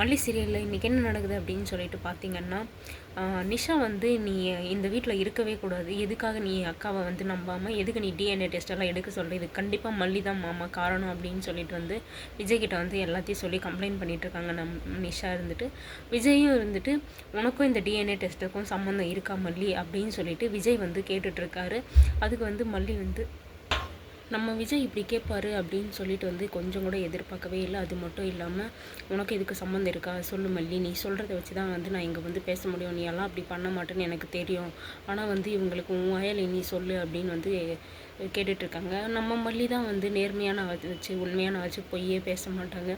மல்லி சீரியலில் இன்றைக்கி என்ன நடக்குது அப்படின்னு சொல்லிட்டு பார்த்தீங்கன்னா நிஷா வந்து நீ இந்த வீட்டில் இருக்கவே கூடாது. எதுக்காக நீ அக்காவை வந்து நம்பாமல் எதுக்கு நீ டிஎன்ஏ டெஸ்ட் எல்லாம் எடுக்க சொல்கிற இது கண்டிப்பாக மல்லி தான் மாமா காரணம் அப்படின்னு சொல்லிட்டு வந்து விஜய்கிட்ட வந்து எல்லாத்தையும் சொல்லி கம்ப்ளைண்ட் பண்ணிகிட்ருக்காங்க இருக்காங்க நம் நிஷா இருந்துட்டு. விஜயும் இருந்துட்டு உனக்கும் இந்த டிஎன்ஏ டெஸ்ட்டுக்கும் சம்மந்தம் இருக்கா மல்லி? அப்படின்னு சொல்லிட்டு விஜய் வந்து கேட்டுட்ருக்காரு அதுக்கு வந்து மல்லி வந்து நம்ம விஜய் இப்படி கேட்பாரு அப்படின்னு சொல்லிட்டு வந்து கொஞ்சம் கூட எதிர்பார்க்கவே இல்லை. அது மட்டும் இல்லாமல் உனக்கு இதுக்கு சம்மந்தம் இருக்கா? சொல்லு மல்லி. நீ சொல்கிறத வச்சு தான் வந்து நான் இங்கே வந்து பேச முடியும். நீ எல்லாம் அப்படி பண்ண மாட்டேன்னு எனக்கு தெரியும். ஆனால் வந்து இவங்களுக்கு உன் வயலை நீ சொல்லு அப்படின்னு வந்து கேட்டுட்ருக்காங்க நம்ம மல்லி தான் வந்து நேர்மையான வச்சு உண்மையான வச்சு பொய்யே பேச மாட்டாங்க.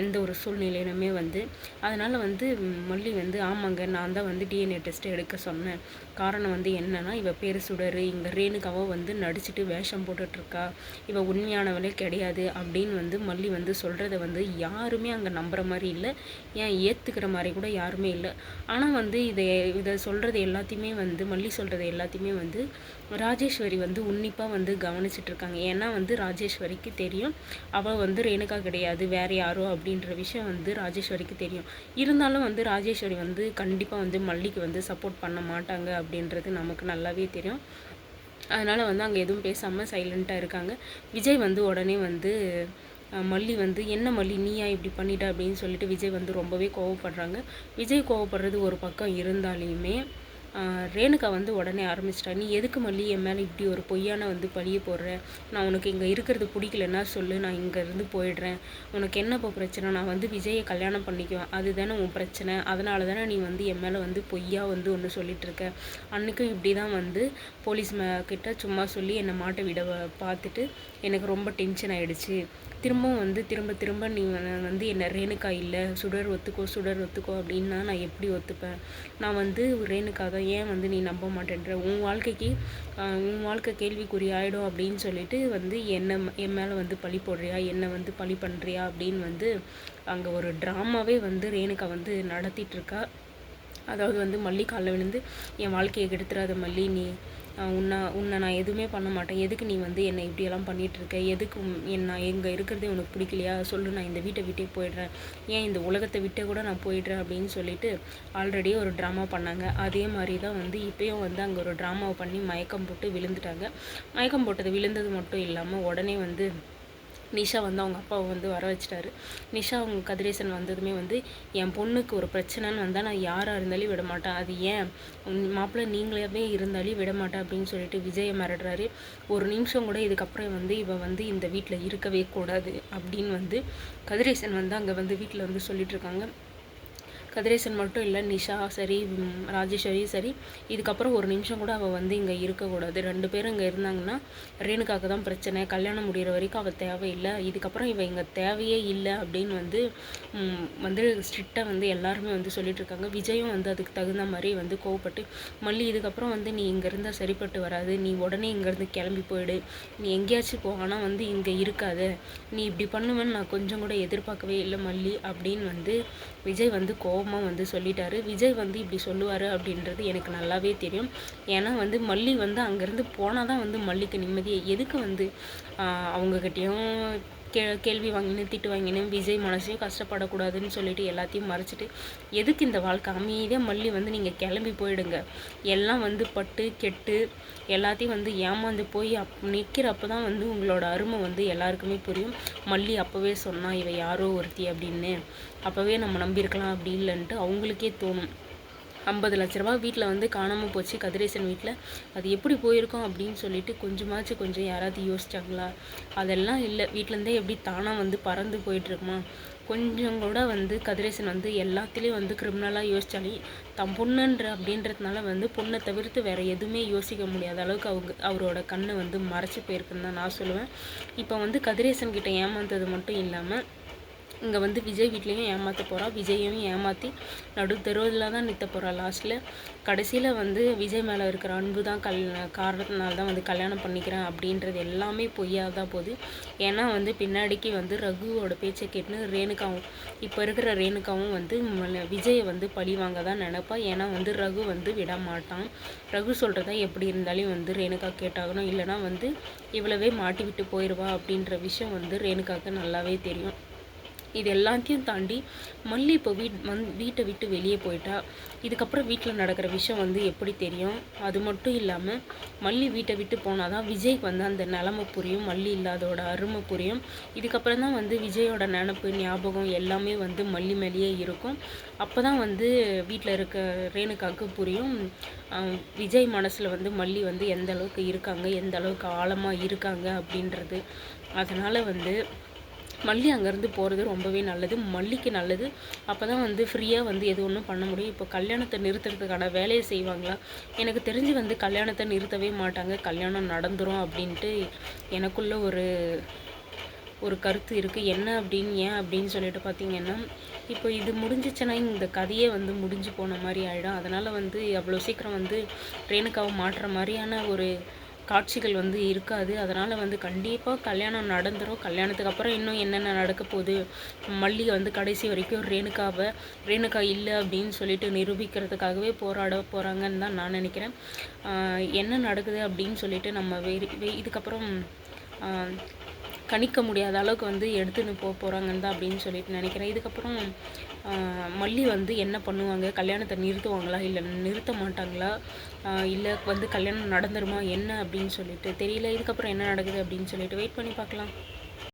எந்த ஒரு சூழ்நிலையிலுமே வந்து அதனால் வந்து மல்லி வந்து ஆமாங்க நான் தான் வந்து டிஎன்ஏ டெஸ்ட்டு எடுக்க சொன்னேன். காரணம் வந்து என்னென்னா இவள் பேர் சுடரு இங்கே ரேணுகாவோ வந்து நடிச்சுட்டு வேஷம் போட்டுட்ருக்கா. இவள் உண்மையானவளே கிடையாது அப்படின்னு வந்து மல்லி வந்து சொல்கிறத வந்து யாருமே அங்கே நம்புகிற மாதிரி இல்லை. ஏன் ஏற்றுக்கிற மாதிரி கூட யாருமே இல்லை. ஆனால் வந்து இதை இதை சொல்கிறது எல்லாத்தையுமே வந்து மல்லி சொல்கிறது எல்லாத்தையுமே வந்து ராஜேஸ்வரி வந்து உன்னிப்பாக வந்து கவனிச்சிட்ருக்காங்க. ஏன்னா வந்து ராஜேஸ்வரிக்கு தெரியும் அவள் வந்து ரேணுகா கிடையாது வேறு யாரோ அப்படின்ற விஷயம் வந்து ராஜேஸ்வரிக்கு தெரியும். இருந்தாலும் வந்து ராஜேஸ்வரி வந்து கண்டிப்பாக வந்து மல்லிக்கு வந்து சப்போர்ட் பண்ண மாட்டாங்க அப்படின்றது நமக்கு நல்லாவே தெரியும். அதனால் வந்து அங்கே எதுவும் பேசாமல் சைலண்ட்டாக இருக்காங்க. விஜய் வந்து உடனே வந்து மல்லி வந்து என்ன மல்லி நீயா இப்படி பண்ணிட்ட? அப்படின்னு சொல்லிட்டு விஜய் வந்து ரொம்பவே கோவப்படுறாங்க. விஜய் கோவப்படுறது ஒரு பக்கம் இருந்தாலையுமே ரேணுகா வந்து உடனே ஆரம்பிச்சிட்டா நீ எதுக்கு மல்லி என் மேலே இப்படி ஒரு பொய்யான வந்து பழிய போடுற? நான் உனக்கு இங்கே இருக்கிறது பிடிக்கலன்னா சொல்லு நான் இங்கேருந்து போயிடுறேன். உனக்கு என்னப்போ பிரச்சனை? நான் வந்து விஜயை கல்யாணம் பண்ணிக்குவேன். அதுதானே உன் பிரச்சனை. அதனால தானே நீ வந்து என் மேலே வந்து பொய்யா வந்து ஒன்று சொல்லிட்டு இருக்க. அன்றைக்கும் இப்படி தான் வந்து போலீஸ் கிட்ட சும்மா சொல்லி என்னை மாட்டை விட பார்த்துட்டு எனக்கு ரொம்ப டென்ஷன் ஆகிடுச்சு திரும்பவும் வந்து திரும்ப திரும்ப நீ வந்து என்ன ரேணுக்கா இல்லை சுடர் ஒத்துக்கோ சுடர் ஒத்துக்கோ அப்படின்னா நான் எப்படி ஒத்துப்பேன்? நான் வந்து ரேணுக்கா தான் ஏன் வந்து நீ நம்ப மாட்டேன்ற? உன் வாழ்க்கைக்கு உன் வாழ்க்கை கேள்விக்குறி ஆகிடும் அப்படின்னு சொல்லிட்டு வந்து என்ன என் மேலே வந்து பழி போடுறியா? என்னை வந்து பழி பண்ணுறியா அப்படின்னு வந்து அங்கே ஒரு ட்ராமாவே வந்து ரேணுக்கா வந்து நடத்திட்டுருக்கா அதாவது வந்து மல்லி காலில் விழுந்து என் வாழ்க்கையை கெடுத்துறாத மல்லி நீ உன்னை உன்னை நான் எதுவுமே பண்ண மாட்டேன். எதுக்கு நீ வந்து என்னை இப்படியெல்லாம் பண்ணிகிட்ருக்க எதுக்கு என்ன எங்கே இருக்கிறதே உனக்கு பிடிக்கலையா? சொல்லு நான் இந்த வீட்டை விட்டே போயிடுறேன். ஏன் இந்த உலகத்தை விட்டே கூட நான் போயிடுறேன் அப்படின்னு சொல்லிட்டு ஆல்ரெடி ஒரு ட்ராமா பண்ணாங்க. அதே மாதிரி தான் வந்து இப்போயும் வந்து அங்கே ஒரு ட்ராமாவை பண்ணி மயக்கம் போட்டு விழுந்துட்டாங்க. மயக்கம் போட்டது விழுந்தது மட்டும் இல்லாமல் உடனே வந்து நிஷா வந்து அவங்க அப்பாவை வந்து வர வச்சிட்டாரு. நிஷா அவங்க கதிரேசன் வந்ததுமே வந்து என் பொண்ணுக்கு ஒரு பிரச்சனைன்னு வந்தால் நான் யாராக இருந்தாலும் விட மாட்டேன். அது ஏன்? மாப்பிள்ளை நீங்களாவே இருந்தாலும் விட மாட்டேன் அப்படின்னு சொல்லிட்டு விஜயை மிரடுறாரு ஒரு நிமிஷம் கூட இதுக்கப்புறம் வந்து இவன் வந்து இந்த வீட்டில் இருக்கவே கூடாது அப்படின்னு வந்து கதிரேசன் வந்து அங்கே வந்து வீட்டில் வந்து சொல்லிட்டு இருக்காங்க. கதிரேசன் மட்டும் இல்லை நிஷா சரி ராஜேஸ்வரி சரி இதுக்கப்புறம் ஒரு நிமிஷம் கூட அவள் வந்து இங்கே இருக்கக்கூடாது. ரெண்டு பேரும் இங்கே இருந்தாங்கன்னா ரேணுக்காக தான் பிரச்சனை. கல்யாணம் முடிகிற வரைக்கும் அவள் தேவையில்லை. இதுக்கப்புறம் இவள் இங்கே தேவையே இல்லை அப்படின்னு வந்து வந்து ஸ்ட்ரிக்டாக வந்து எல்லாருமே வந்து சொல்லிட்டு இருக்காங்க. விஜயும் வந்து அதுக்கு தகுந்த மாதிரி வந்து கோவப்பட்டு மல்லி இதுக்கப்புறம் வந்து நீ இங்கே இருந்தால் சரிப்பட்டு வராது. நீ உடனே இங்கேருந்து கிளம்பி போயிடு. நீ எங்கேயாச்சும் போ. ஆனால் வந்து இங்கே இருக்காத. நீ இப்படி பண்ணுவேன்னு நான் கொஞ்சம் கூட எதிர்பார்க்கவே இல்லை மல்லி. அப்படின்னு வந்து விஜய் வந்து கோவம் கோபமாக வந்து சொல்லிட்டாரு. விஜய் வந்து இப்படி சொல்லுவார் அப்படின்றது எனக்கு நல்லாவே தெரியும். ஏன்னா வந்து மல்லி வந்து அங்கேருந்து போனால் தான் வந்து மல்லிக்கு நிம்மதியை. எதுக்கு வந்து அவங்கக்கிட்டேயும் கே கேள்வி வாங்கினு திட்டு வாங்கினு விஜய் மனசையும் கஷ்டப்படக்கூடாதுன்னு சொல்லிட்டு எல்லாத்தையும் மறைச்சிட்டு எதுக்கு இந்த வாழ்க்கை அமைதியாக மல்லி வந்து நீங்கள் கிளம்பி போயிடுங்க? எல்லாம் வந்து பட்டு கெட்டு எல்லாத்தையும் வந்து ஏமாந்து போய் அப் நிற்கிறப்ப தான் வந்து உங்களோட அருமை வந்து எல்லாருக்குமே புரியும். மல்லி அப்போவே சொன்னால் இவ யாரோ ஒருத்தி அப்படின்னு. அப்போவே நம்ம நம்பியிருக்கலாம் அப்படி இல்லைன்ட்டு அவங்களுக்கே தோணும். ஐம்பது லட்ச ரூபா வீட்டில் வந்து காணாமல் போச்சு கதிரேசன் வீட்டில் அது எப்படி போயிருக்கோம் அப்படின்னு சொல்லிட்டு கொஞ்சமாச்சும் கொஞ்சம் யாராவது யோசிச்சாங்களா? அதெல்லாம் இல்லை. வீட்டிலேருந்தே எப்படி தானாக வந்து பறந்து போயிட்டுருக்குமா? கொஞ்சம் கூட வந்து கதிரேசன் வந்து எல்லாத்துலேயும் வந்து கிரிமினலாக யோசித்தாலே தம் பொண்ணுன்ற அப்படின்றதுனால வந்து பொண்ணை தவிர்த்து வேறு எதுவுமே யோசிக்க முடியாத அளவுக்கு அவங்க அவரோட கண்ணை வந்து மறைச்சி போயிருக்குன்னு தான் நான் சொல்லுவேன். இப்போ வந்து கதிரேசன் கிட்ட ஏமாந்தது மட்டும் இல்லாமல் இங்கே வந்து விஜய் வீட்லேயும் ஏமாற்ற போகிறா விஜயையும் ஏமாற்றி நடு தெருவில் தான் நிற்க போகிறா லாஸ்ட்டில் கடைசியில் வந்து விஜய் மேலே இருக்கிற அன்பு தான் கல் காரணத்தினால தான் வந்து கல்யாணம் பண்ணிக்கிறேன் அப்படின்றது எல்லாமே பொய்யாக தான் போகுது ஏன்னா வந்து பின்னாடிக்கு வந்து ரகுவோட பேச்சை கேட்டுன்னு ரேணுகாவும் இப்போ இருக்கிற ரேணுகாவும் வந்து விஜயை வந்து பழி வாங்க தான் நினைப்பா. ஏன்னா வந்து ரகு வந்து விட மாட்டான் ரகு சொல்கிறத எப்படி இருந்தாலும் வந்து ரேணுகா கேட்டாகணும். இல்லைனா வந்து இவ்வளவே மாட்டி விட்டு போயிடுவா அப்படின்ற விஷயம் வந்து ரேணுகாவுக்கு நல்லாவே தெரியும். இது எல்லாத்தையும் தாண்டி மல்லி இப்போ வீட் வந் வீட்டை விட்டு வெளியே போயிட்டா இதுக்கப்புறம் வீட்டில் நடக்கிற விஷயம் வந்து எப்படி தெரியும்? அது மட்டும் இல்லாமல் மல்லி வீட்டை விட்டு போனால் தான் விஜய்க்கு வந்து அந்த நிலமை புரியும் மல்லி இல்லாதோட அருமை புரியும். இதுக்கப்புறம் தான் வந்து விஜயோட நினப்பு ஞாபகம் எல்லாமே வந்து மல்லி மேலேயே இருக்கும். அப்போ தான் வந்து வீட்டில் இருக்க ரேணுகாவுக்கு புரியும். விஜய் மனசில் வந்து மல்லி வந்து எந்த அளவுக்கு இருக்காங்க எந்த அளவுக்கு ஆழமாக இருக்காங்க அப்படின்றது. அதனால் வந்து மல்லி அங்கேருந்து போகிறது ரொம்பவே நல்லது. மல்லிக்கு நல்லது. அப்போ தான் வந்து ஃப்ரீயாக வந்து எது ஒன்றும் பண்ண முடியும். இப்போ கல்யாணத்தை நிறுத்துறதுக்கான வேலையை செய்வாங்களா? எனக்கு தெரிஞ்சு வந்து கல்யாணத்தை நிறுத்தவே மாட்டாங்க. கல்யாணம் நடந்துரும் அப்படின்ட்டு எனக்குள்ள ஒரு ஒரு கருத்து இருக்குது என்ன அப்படின்னு ஏன் அப்படின்னு சொல்லிட்டு பார்த்தீங்கன்னா இப்போ இது முடிஞ்சிச்சுன்னா இந்த கதையே வந்து முடிஞ்சு போன மாதிரி ஆகிடும் அதனால் வந்து அவ்வளோ சீக்கிரம் வந்து ட்ரெயினுக்காக மாட்டுற மாதிரியான ஒரு காட்சிகள் வந்து இருக்காது. அதனால் வந்து கண்டிப்பாக கல்யாணம் நடந்துடும் கல்யாணத்துக்கு அப்புறம் இன்னும் என்னென்ன நடக்க போகுது? மல்லிகை வந்து கடைசி வரைக்கும் ரேணுகாவை ரேணுகா இல்லை அப்படின்னு சொல்லிட்டு நிரூபிக்கிறதுக்காகவே போராட போகிறாங்கன்னு தான் நான் நினைக்கிறேன். என்ன நடக்குது அப்படின்னு சொல்லிட்டு நம்ம வெறி வெ- இதுக்கப்புறம் கணிக்க முடியாத அளவுக்கு வந்து எடுத்துன்னு போக போகிறாங்கன்னு தான் அப்படின்னு சொல்லிட்டு நினைக்கிறேன். இதுக்கப்புறம் மல்லி வந்து என்ன பண்ணுவாங்க? கல்யாணத்தை நிறுத்துவாங்களா? இல்லை நிறுத்த மாட்டாங்களா? இல்லை வந்து கல்யாணம் நடந்துருமா? என்ன அப்படின்னு சொல்லிட்டு தெரியல. இதுக்கப்புறம் என்ன நடக்குது அப்படின்னு சொல்லிட்டு வெயிட் பண்ணி பார்க்கலாம்.